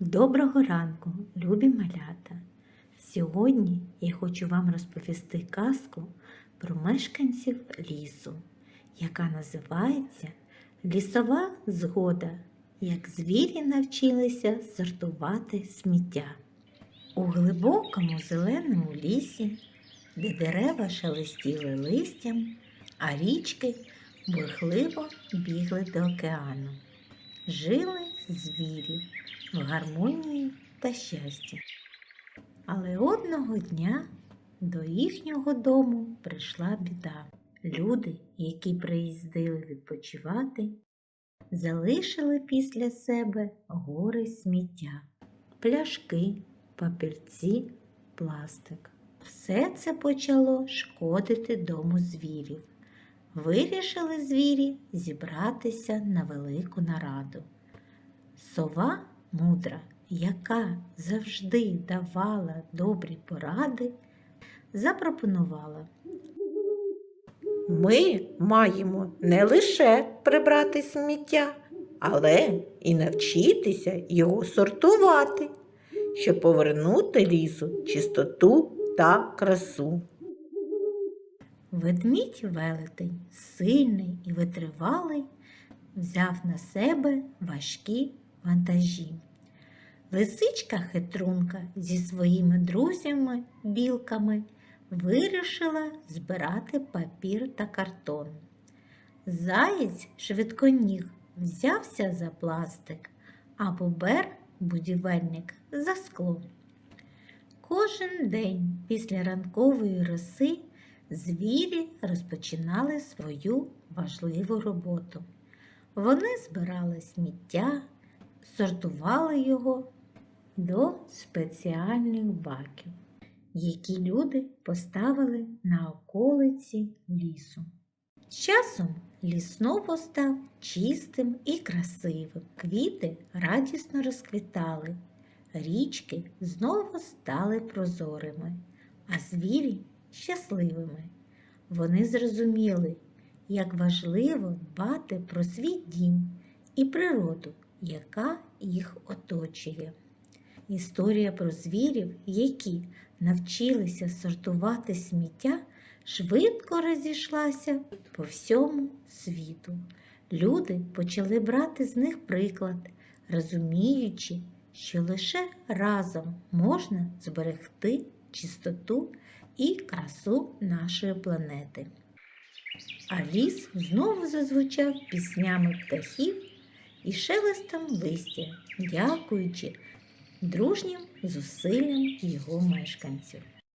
Доброго ранку, любі малята! Сьогодні я хочу вам розповісти казку про мешканців лісу, яка називається Лісова згода, як звірі навчилися сортувати сміття. У глибокому зеленому лісі, де дерева шелестіли листям, а річки бурхливо бігли до океану. Жили звірі в гармонії та щасті. Але одного дня до їхнього дому прийшла біда. Люди, які приїздили відпочивати, залишили після себе гори сміття, пляшки, папірці, пластик. Все це почало шкодити дому звірів. Вирішили звірі зібратися на велику нараду. Сова мудра, яка завжди давала добрі поради, запропонувала Ми маємо не лише прибрати сміття, але і навчитися його сортувати, щоб повернути лісу чистоту та красу. Ведмідь велетень, сильний і витривалий, взяв на себе важкі вантажі. Лисичка хитрунка зі своїми друзями, білками, вирішила збирати папір та картон. Заєць швидконіг взявся за пластик, а бобер будівельник за скло. Кожен день після ранкової роси звірі розпочинали свою важливу роботу. Вони збирали сміття, сортували його до спеціальних баків, які люди поставили на околиці лісу. Часом ліс знову став чистим і красивим. Квіти радісно розквітали, річки знову стали прозорими, а звірі щасливими. Вони зрозуміли, як важливо дбати про свій дім і природу, яка їх оточує. Історія про звірів, які навчилися сортувати сміття, швидко розійшлася по всьому світу. Люди почали брати з них приклад, розуміючи, що лише разом можна зберегти чистоту і красу нашої планети. А ліс знову зазвучав піснями птахів і шелестом листя, дякуючи дружнім зусиллям його мешканців.